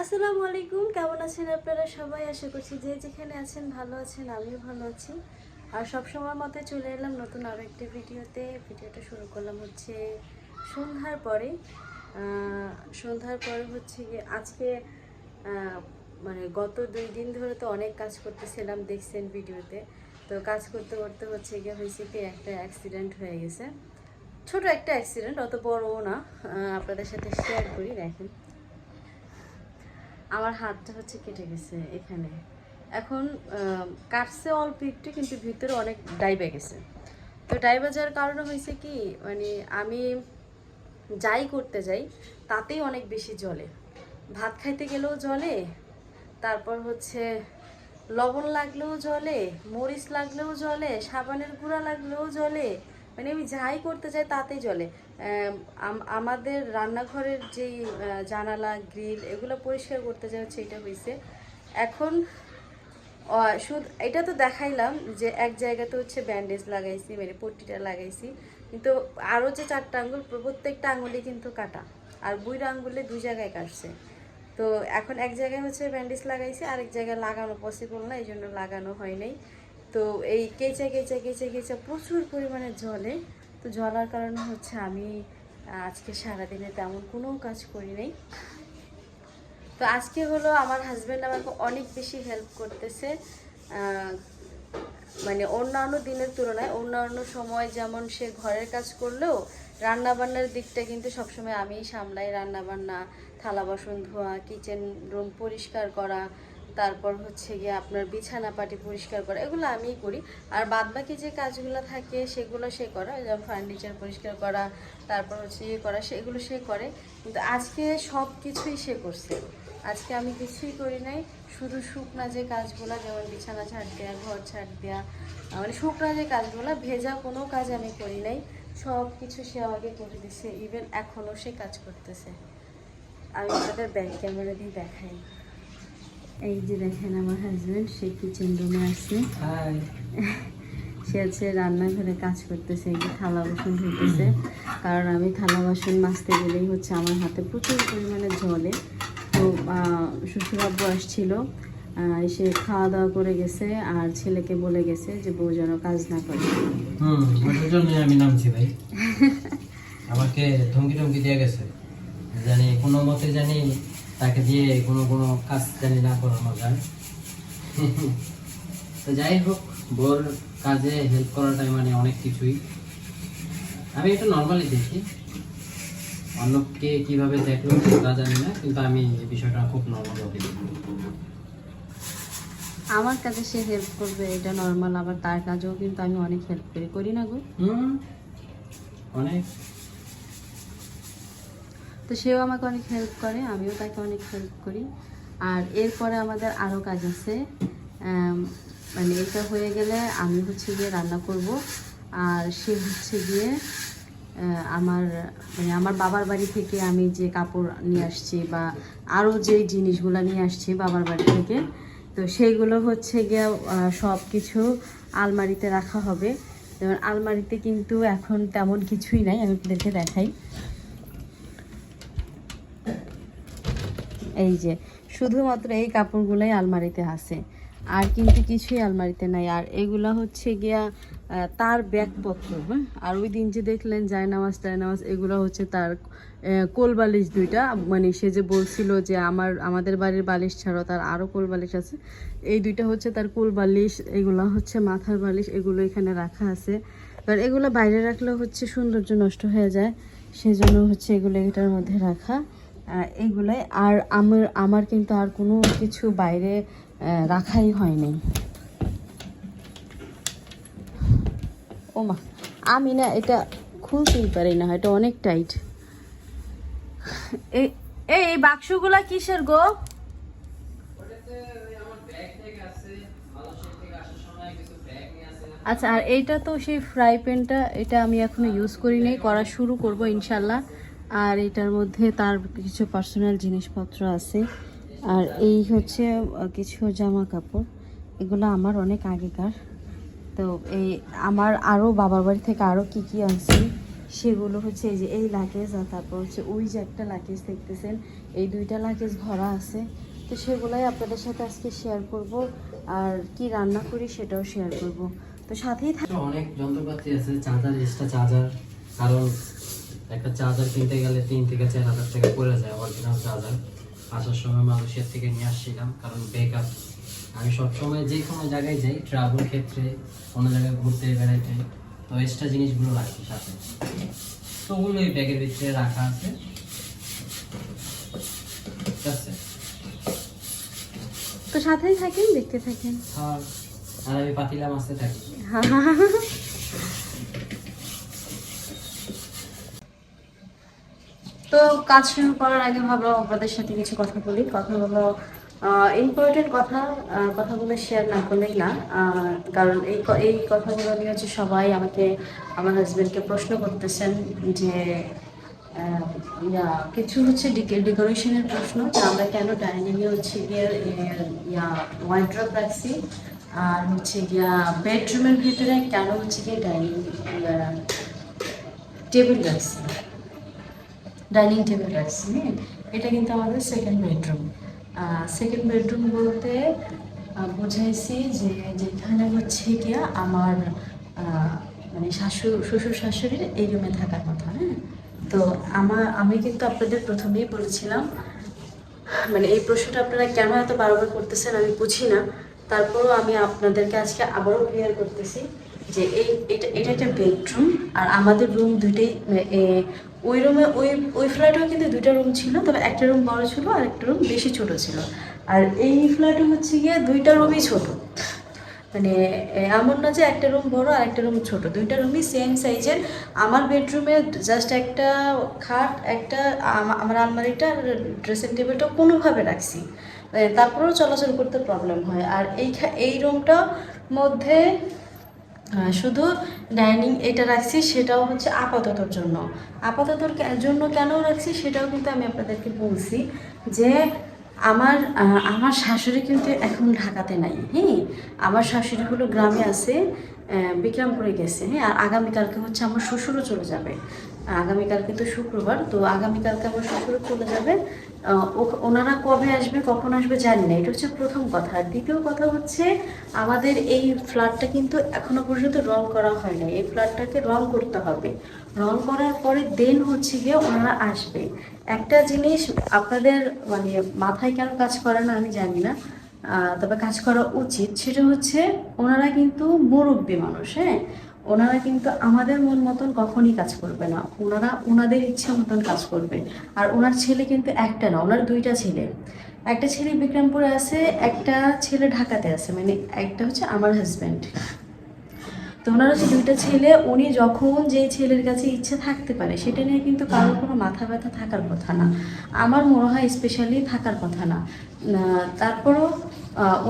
আসসালামু আলাইকুম। কেমন আছেন আপনারা সবাই? আশা করছি যে যেখানে আছেন ভালো আছেন, আমিও ভালো আছি। আর সব সময় মতো চলে এলাম নতুন আরও একটি ভিডিওতে। ভিডিওটা শুরু করলাম হচ্ছে সন্ধ্যার পরে। সন্ধ্যার পরে হচ্ছে গিয়ে আজকে মানে গত দুই দিন ধরে তো অনেক কাজ করতেছিলাম দেখছেন ভিডিওতে। তো কাজ করতে করতে হচ্ছে গিয়ে হয়েছে কি একটা অ্যাক্সিডেন্ট হয়ে গেছে। ছোট একটা অ্যাক্সিডেন্ট অত বড়ও না। আপনাদের সাথে শেয়ার করি, দেখেন। আমার হাতটা হচ্ছে কেটে গেছে এখানে। এখন কাটছে অল্প একটু, কিন্তু ভিতরে অনেক ডাইবে গেছে তো ডাইবা যাওয়ার কারণে হয়েছে কি মানে আমি যাই করতে যাই, তাতেই অনেক বেশি জলে ভাত খাইতে গেলেও জলে তারপর হচ্ছে লবণ লাগলেও জলে মরিচ লাগলেও জলে সাবানের গুঁড়া লাগলেও জলে মানে আমি যাই করতে যাই তাতেই আম- আমাদের রান্নাঘরের যেই জানালা, গ্রিল এগুলো পরিষ্কার করতে যাই হচ্ছে এটা হয়েছে এখন শুধু, এটা তো দেখাইলাম যে এক জায়গাতে হচ্ছে ব্যান্ডেজ লাগাইছি মানে পট্টিটা লাগাইছি। কিন্তু আরও যে চারটা আঙুল প্রত্যেকটা আঙ্গুলে কিন্তু কাটা। আর বুইরা আঙ্গুলে দুই জায়গায় কাটছে। তো এখন এক জায়গায় হচ্ছে ব্যান্ডেজ লাগাইছি, আরেক জায়গায় লাগানো পসিবল না এই জন্য লাগানো হয় নাই। তো এই কেচা কেচা কেচা কেচা প্রচুর পরিমাণে জলে তো জলার কারণে হচ্ছে আমি আজকে সারাদিনে তেমন কোনো কাজ করি নাই। তো আজকে হলো আমার হাজব্যান্ড আমাকে অনেক বেশি হেল্প করতেছে মানে অন্যান্য দিনের তুলনায়। অন্যান্য সময় যেমন সে ঘরের কাজ করলেও রান্নাবান্নার দিকটা কিন্তু সবসময় আমিই সামলাই। রান্নাবান্না, থালা, বাসন ধোয়া কিচেন রুম পরিষ্কার করা তারপর হচ্ছে গিয়ে আপনার বিছানা পাটি পরিষ্কার করা, এগুলো আমিই করি। আর বাদবাকি যে কাজগুলো থাকে সেগুলো সে করে যেমন ফার্নিচার পরিষ্কার করা, তারপর হচ্ছে ইয়ে করা সেগুলো সে করে। কিন্তু আজকে সব কিছুই সে করছে। আজকে আমি কিছুই করি নাই। শুধু শুকনা যে কাজগুলো, যেমন বিছানা ছাড় দেওয়া ঘর ছাড় দেওয়া মানে শুকনা যে কাজগুলো, ভেজা কোনো কাজ আমি করি নাই। সব কিছু সে আমাকে করে দিছে। ইভেন এখনও সে কাজ করতেছে। আমি আপনাদের ব্যাক ক্যামেরা দিয়ে দেখাই। এই যে দেখেন আমার হাজবেন্ড সে কিচেন রুমে আছে। সে হচ্ছে রান্নাঘরে কাজ করতেছে এই যে থালা বাসন ধুতেছে কারণ আমি থালা বাসন মাজতে গেলেই হচ্ছে আমার হাতে প্রচুর পরিমাণে জলে তো শ্বশুর আব্বু আসছিল এসে খাওয়া দাওয়া করে গেছে আর ছেলেকে বলে গেছে যে বউ যেন কাজ না করে। আমি নামছি ভাই। আমাকে ধমকি টমকি দিয়ে গেছে। জানি কোনো মতে জানি তাকে দিয়ে কোনো কোনো কাজ জানি না করানো যায়। তো যাই হোক বোর কাজে হেল্প করাটাই মানে অনেক কিছুই। আমি এটা নর্মালি দেখি। অন্যকে কীভাবে দেখল তা জানি না কিন্তু আমি এই বিষয়টা খুব নর্মাল ভাবে দেখি। আমার কাছে সে হেল্প করবে এটা নর্মাল আবার তার কাজেও কিন্তু আমি অনেক হেল্প করি। করি না গো? হুম। অনেক। তো সেও আমাকে অনেক হেল্প করে, আমিও তাকে অনেক হেল্প করি। আর এরপরে আমাদের আরও কাজ আছে মানে এটা হয়ে গেলে আমি হচ্ছে গিয়ে রান্না করব। আর সে হচ্ছে গিয়ে আমার মানে আমার বাবার বাড়ি থেকে আমি যে কাপড় নিয়ে আসছি বা আরও যে জিনিসগুলো নিয়ে আসছি বাবার বাড়ি থেকে, তো সেইগুলো হচ্ছে গিয়ে সব কিছু আলমারিতে রাখা হবে। যেমন আলমারিতে কিন্তু এখন তেমন কিছুই নাই, আমি আপনাদেরকে দেখাই। এই যে শুধুমাত্র এই কাপড়গুলোই আলমারিতে আছে। আর কিন্তু কিছুই আলমারিতে নাই। আর এগুলা হচ্ছে গিয়া তার ব্যাগপত্র হ্যাঁ? আর ওই দিন যে দেখলেন জায়নামাজ টায়নামাজ এগুলো হচ্ছে তার আহ, কোল বালিশ দুইটা। মানে সে যে বলছিল যে আমার আমাদের বাড়ির বালিশ ছাড়াও তার আরও কোল বালিশ আছে। এই দুইটা হচ্ছে তার কোল বালিশ এগুলো হচ্ছে মাথার বালিশ এগুলো এখানে রাখা আছে। এবার এগুলো বাইরে রাখলে হচ্ছে সৌন্দর্য নষ্ট হয়ে যায়। সেজন্য হচ্ছে এগুলো এটার মধ্যে রাখা। এইগুলাই। আর আমার আমার কিন্তু আর কোনো কিছু বাইরে রাখাই হয়নি। ও মা আমি না এটা খুলতেই পারি না, এটা অনেক টাইট। এই এই বাক্সগুলা কিসের গো? আচ্ছা আর এইটা তো সেই ফ্রাই প্যানটা, এটা আমি এখনও ইউজ করি করা শুরু করব ইনশাল্লাহ। আর এটার মধ্যে তার কিছু পার্সোনাল জিনিসপত্র আছে। আর এই হচ্ছে কিছু জামা কাপড় এগুলো আমার অনেক আগেকার। তো এই আমার আরও বাবার বাড়ি থেকে আরও কি কি আনছি, সেগুলো হচ্ছে এই যে এই লাগেজ আর তারপর হচ্ছে ওই যে একটা লাগেজ দেখতেছেন, এই দুইটা লাগেজ ভরা আছে। তো সেগুলাই আপনাদের সাথে আজকে শেয়ার করব, আর কি রান্না করি সেটাও শেয়ার করব। তো সাথেই অনেক যন্ত্রপাতি আছে, চার্জার এক্সট্রা চার্জার কারণ একটা চার্জার কিনতে গেলে তিন থেকে চার হাজার টাকা পড়ে যায় অরিজিনাল চার্জার আসার সময় মালয়েশিয়ার থেকে নিয়ে আসছিলাম কারণ ব্যাকআপ আমি সবসময় যে কোনো জায়গায় যাই ট্রাভেল ক্ষেত্রে কোনো জায়গায় ঘুরতে বেড়াইতে তো এক্সট্রা জিনিসগুলো রাখি সাথে। তো ওগুলো এই ব্যাগের ভিতরে রাখা আছে। ঠিক আছে তো সাথেই থাকেন দেখতে থাকেন। আর আর আমি পাতিলা মাছে থাকি তো কাজ শুরু করার আগে ভাবলাম আপনাদের সাথে কিছু কথা বলি। কথা বলো ইম্পর্টেন্ট কথা কথাগুলো শেয়ার না করলেই না। কারণ এই এই কথাগুলো নিয়ে হচ্ছে সবাই আমাকে, আমার হাজব্যান্ডকে প্রশ্ন করতেছেন যে কিছু হচ্ছে ডেকোরেশনের প্রশ্ন, যে আমরা কেন ডাইনিংয়ে হচ্ছে গিয়ে ইয়া ওয়াইড্রপ রাখছি, আর হচ্ছে গিয়া বেডরুমের ভিতরে কেন হচ্ছে গিয়ে ডাইনিং টেবিল রাখছি? ডাইনিং টেবিল রাখছি হ্যাঁ? এটা কিন্তু আমাদের সেকেন্ড বেডরুম সেকেন্ড বেডরুম বলতে বুঝাইছি যে যেখানে হচ্ছে গিয়া আমার মানে শাশুর শ্বশুর শাশুড়ির এই রুমে থাকার কথা হ্যাঁ? তো আমার আমি কিন্তু আপনাদের প্রথমেই বলেছিলাম মানে এই প্রশ্নটা আপনারা কেন এত বারবার করতেছেন আমি বুঝি না। তারপরও আমি আপনাদেরকে আজকে আবারও ক্লিয়ার করতেছি যে এই এটা এটা একটা বেডরুম আর আমাদের রুম দুইটাই এ, ওই রুমে ওই ওই ফ্ল্যাটেও কিন্তু দুইটা রুম ছিল, তবে একটা রুম বড় ছিল আর একটা রুম বেশি ছোট ছিল। আর এই ফ্ল্যাটে হচ্ছে গিয়ে দুইটা রুমই ছোট। মানে এমন না যে একটা রুম বড় আর একটা রুম ছোট, দুইটা রুমই সেম সাইজের আমার বেডরুমে জাস্ট একটা খাট, একটা আমার আলমারিটা আর ড্রেসিং টেবিলটা কোনোভাবে রাখছি। তারপরেও চলাচল করতে প্রবলেম হয়। আর এই এই রুমটা মধ্যে শুধু ডাইনিং এটা রাখছি, সেটাও হচ্ছে আপাততর জন্য। আপাততর জন্য কেন রাখছি, সেটাও কিন্তু আমি আপনাদেরকে বলছি যে আমার আমার শাশুড়ি কিন্তু এখন ঢাকাতে নাই হ্যাঁ? আমার শাশুড়ি হলো গ্রামে আছে বিক্রামপুরে গেছে হ্যাঁ? আর আগামীকালকে হচ্ছে আমার শ্বশুরও চলে যাবে। আগামীকালকে তো শুক্রবার, তো আগামীকালকে আমার শ্বশুরও চলে যাবে। ওনারা কবে আসবে, কখন আসবে জানি না, এটা হচ্ছে প্রথম কথা। আর দ্বিতীয় কথা হচ্ছে, আমাদের এই ফ্ল্যাটটা কিন্তু এখনও পর্যন্ত রং করা হয় না এই ফ্ল্যাটটাকে রং করতে হবে। রং করার পরে দেন হচ্ছে গিয়ে ওনারা আসবে। একটা জিনিস আপনাদের মানে মাথায় কেন কাজ করে না আমি জানি না তবে কাজ করা উচিত। সেটা হচ্ছে, ওনারা কিন্তু মুরব্বী মানুষ হ্যাঁ? ওনারা কিন্তু আমাদের মন মতন কখনই কাজ করবে না। ওনারা ওনাদের ইচ্ছে মতন কাজ করবে। আর ওনার ছেলে কিন্তু একটা না, ওনার দুইটা ছেলে। একটা ছেলে বিক্রমপুরে আছে, একটা ছেলে ঢাকাতে আছে মানে একটা হচ্ছে আমার হাজব্যান্ড তো ওনার হচ্ছে দুইটা ছেলে, উনি যখন যে ছেলের কাছে ইচ্ছে থাকতে পারে, সেটা নিয়ে কিন্তু কারোর কোনো মাথা ব্যথা থাকার কথা না। আমার মনে হয় স্পেশালি থাকার কথা না। তারপরও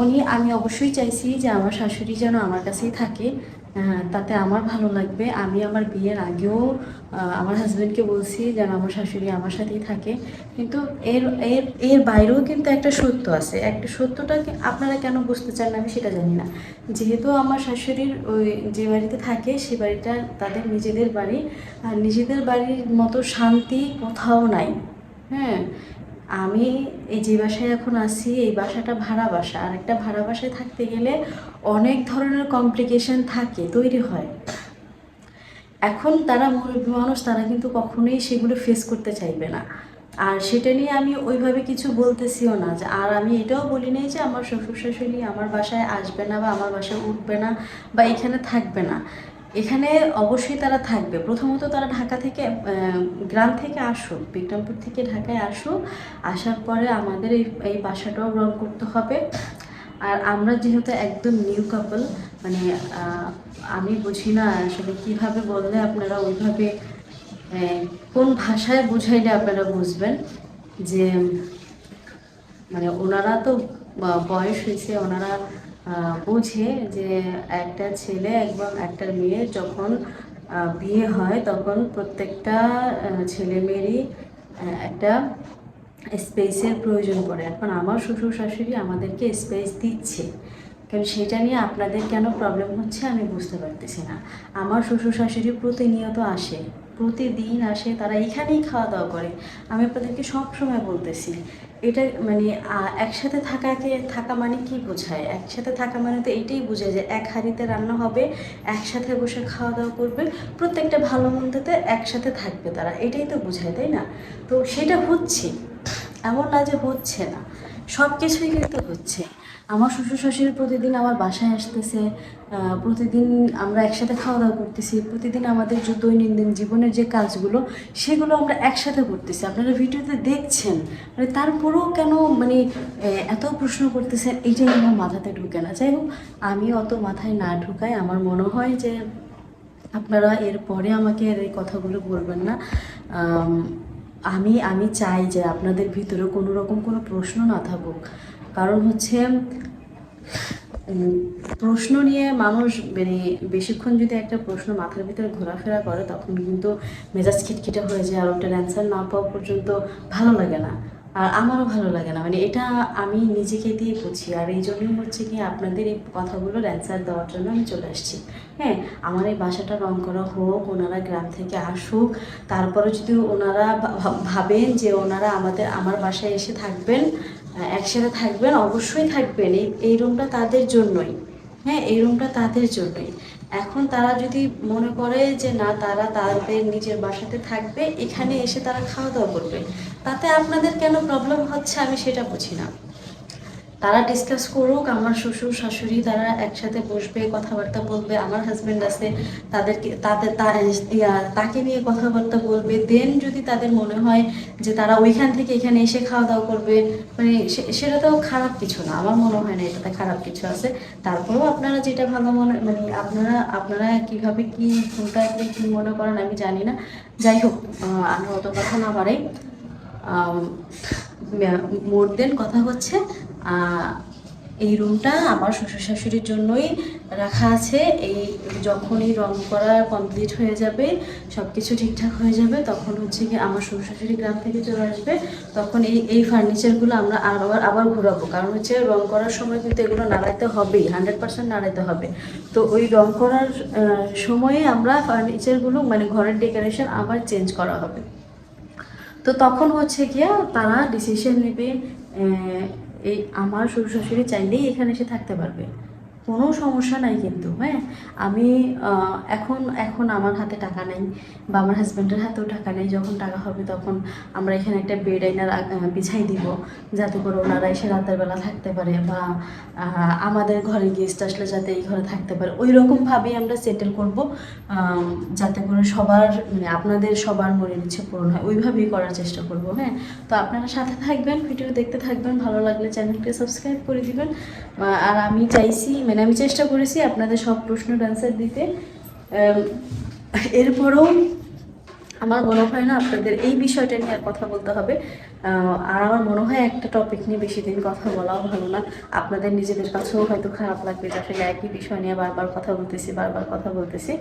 উনি, আমি অবশ্যই চাইছি যে আমার শাশুড়ি যেন আমার কাছেই থাকে। তাতে আমার ভালো লাগবে। আমি আমার বিয়ের আগেও আমার হাজব্যান্ডকে বলছি যেন আমার শাশুড়ি আমার সাথেই থাকে। কিন্তু এর এর এর বাইরেও কিন্তু একটা সত্য আছে। একটা সত্যটা আপনারা কেন বুঝতে চান আমি সেটা জানি না। যেহেতু আমার শাশুড়ির ওই যে বাড়িতে থাকে, সে বাড়িটা তাদের নিজেদের বাড়ি। আর নিজেদের বাড়ির মতো শান্তি কোথাও নাই। হ্যাঁ আমি এই যে বাসায় এখন আছি, এই বাসাটা ভাড়া বাসা। আর একটা ভাড়া বাসায় থাকতে গেলে অনেক ধরনের কমপ্লিকেশন থাকে, তৈরি হয়। এখন তারা মুরব্বী মানুষ, তারা কিন্তু কখনোই সেগুলো ফেস করতে চাইবে না। আর সেটা নিয়ে আমি ওইভাবে কিছু বলতেছিও না। যে আর আমি এটাও বলি নাই যে আমার শ্বশুর শাশুড়ি আমার বাসায় আসবে না বা আমার বাসায় উঠবে না বা এখানে থাকবে না। এখানে অবশ্যই তারা থাকবে। প্রথমত তারা ঢাকা থেকে গ্রাম থেকে আসুক, বিক্রমপুর থেকে ঢাকায় আসুক, আসার পরে আমাদের এই এই বাসাটাও রং করতে হবে। আর আমরা যেহেতু একদম নিউ কাপল মানে আমি বুঝি না আসলে কীভাবে বললে আপনারা ওইভাবে কোন ভাষায় বুঝাইলে আপনারা বুঝবেন যে মানে ওনারা তো বয়স হয়েছে, ওনারা বোঝে যে একটা ছেলে এবং একটা মেয়ে যখন বিয়ে হয় তখন প্রত্যেকটা ছেলে মেয়েরই একটা স্পেসের প্রয়োজন পড়ে। এখন আমার শ্বশুর শাশুড়ি আমাদেরকে স্পেস দিচ্ছে। কারণ সেটা নিয়ে আপনাদের কেন প্রবলেম হচ্ছে আমি বুঝতে পারতেছি না। আমার শ্বশুর শাশুড়ি প্রতিনিয়ত আসে, প্রতিদিন আসে, তারা এখানেই খাওয়া দাওয়া করে। আমি আপনাদেরকে সবসময় বলতেছি এটা মানে একসাথে থাকাকে থাকা মানে কি বোঝায়? একসাথে থাকা মানে তো এটাই বোঝায় যে, এক হাঁড়িতে রান্না হবে, একসাথে বসে খাওয়া দাওয়া করবে, প্রত্যেকটা ভালো মন্দতে একসাথে থাকবে তারা। এটাই তো বোঝায়, তাই না? তো সেটা হচ্ছে, এমন না যে হচ্ছে না সব কিছুই কিন্তু হচ্ছে। আমার শ্বশুর শাশুড়ি প্রতিদিন আমার বাসায় আসতেছে প্রতিদিন আমরা একসাথে খাওয়া দাওয়া করতেছি, প্রতিদিন আমাদের যে দৈনন্দিন জীবনের যে কাজগুলো, সেগুলো আমরা একসাথে করতেছি। আপনারা ভিডিওতে দেখছেন মানে তারপরেও কেন মানে এত প্রশ্ন করতেছেন, এইটাই আমার মাথাতে ঢুকে না। যাই হোক, আমি অত মাথায় না ঢুকাই আমার মনে হয় যে, আপনারা এরপরে আমাকে আর এই কথাগুলো বলবেন না। আমি আমি চাই যে আপনাদের ভিতরে কোনো রকম কোনো প্রশ্ন না থাকুক। কারণ হচ্ছে প্রশ্ন নিয়ে মানুষ মানে বেশিক্ষণ যদি একটা প্রশ্ন মাথার ভিতরে ঘোরাফেরা করে, তখন কিন্তু মেজাজ খিটখিটে হয়ে যায় আর ওটার অ্যান্সার না পাওয়া পর্যন্ত ভালো লাগে না। আর আমারও ভালো লাগে না। মানে এটা আমি নিজেকে দিয়ে বুঝি। আর এই জন্যই হচ্ছে কি আপনাদের এই কথাগুলোর অ্যান্সার দেওয়ার জন্য আমি চলে আসছি। হ্যাঁ আমার এই বাসাটা রং করা হোক, ওনারা গ্রাম থেকে আসুক, তারপরে যদি ওনারা ভাবেন যে ওনারা আমাদের, আমার বাসায় এসে থাকবেন একসাথে থাকবেন, অবশ্যই থাকবেন। এই এই রুমটা তাদের জন্যই। হ্যাঁ এই রুমটা তাদের জন্যই। এখন তারা যদি মনে করে যে না, তারা তাদের নিজের বাসাতে থাকবে, এখানে এসে তারা খাওয়া দাওয়া করবে। তাতে আপনাদের কেন প্রবলেম হচ্ছে আমি সেটা বুঝি না। তারা ডিসকাস করুক আমার শ্বশুর শাশুড়ি তারা একসাথে বসবে কথাবার্তা বলবে আমার হাজব্যান্ড আছে তাদেরকে তাদের তাকে নিয়ে কথাবার্তা বলবে দেন যদি তাদের মনে হয় যে তারা ওইখান থেকে এখানে এসে খাওয়া দাওয়া করবে মানে সেটা তো খারাপ কিছু না আমার মনে হয় না এটাতে খারাপ কিছু আছে। তারপরেও আপনারা যেটা ভালো মনে মানে আপনারা আপনারা কীভাবে কি কোনটা কি মনে করেন আমি জানি না। যাই হোক আহ, আমি অত কথা না বাড়াই। মোর দেন কথা হচ্ছে এই রুমটা আমার শ্বশুর শাশুড়ির জন্যই রাখা আছে। এই যখনই রং করা কমপ্লিট হয়ে যাবে সব কিছু ঠিকঠাক হয়ে যাবে, তখন হচ্ছে কি আমার শ্বশুর শাশুড়ি গ্রাম থেকে চলে আসবে। তখন এই এই ফার্নিচারগুলো আমরা আবার আবার ঘোরাবো। কারণ হচ্ছে রং করার সময় কিন্তু এগুলো নাড়াইতে হবেই হান্ড্রেড পার্সেন্ট নাড়াইতে হবে। তো ওই রং করার সময়ে আমরা ফার্নিচারগুলো মানে ঘরের ডেকোরেশন আবার চেঞ্জ করা হবে। তো তখন হচ্ছে গিয়া তারা ডিসিশন নেবে এই আমার শ্বশুর শাশুড়ি চাইলেই এখানে এসে থাকতে পারবে। কোনো সমস্যা নাই কিন্তু হ্যাঁ? আমি এখন এখন আমার হাতে টাকা নেই বা আমার হাজব্যান্ডের হাতেও টাকা নেই। যখন টাকা হবে তখন আমরা এখানে একটা বেড আইনার বিছাই দিব যাতে করে ওনারা এসে রাতের বেলা থাকতে পারে বা আমাদের ঘরে গেস্ট আসলে যাতে এই ঘরে থাকতে পারে। ওই রকমভাবেই আমরা সেটেল করব যাতে করে সবার মানে আপনাদের সবার মনের ইচ্ছে পূরণ হয়। ওইভাবেই করার চেষ্টা করব হ্যাঁ? তো আপনারা সাথে থাকবেন ভিডিও দেখতে থাকবেন। ভালো লাগলে চ্যানেলকে সাবস্ক্রাইব করে দিবেন। আর আমি চাইছি মানে আমি চেষ্টা করেছি আপনাদের সব প্রশ্নের অ্যান্সার দিতে। এরপরেও আমার মনে হয় না আপনাদের এই বিষয়টা নিয়ে আর কথা বলতে হবে। আর আমার মনে হয় একটা টপিক নিয়ে বেশি দিন কথা বলাও ভালো না। আপনাদের নিজেদের কাছেও হয়তো খারাপ লাগবে যে একই বিষয় নিয়ে বারবার কথা বলতেছি, বারবার কথা বলতেছি।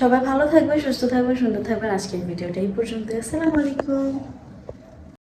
সবাই ভালো থাকবে সুস্থ থাকবে সুন্দর থাকবেন। আজকের ভিডিওটা এই পর্যন্ত আসসালামু আলাইকুম।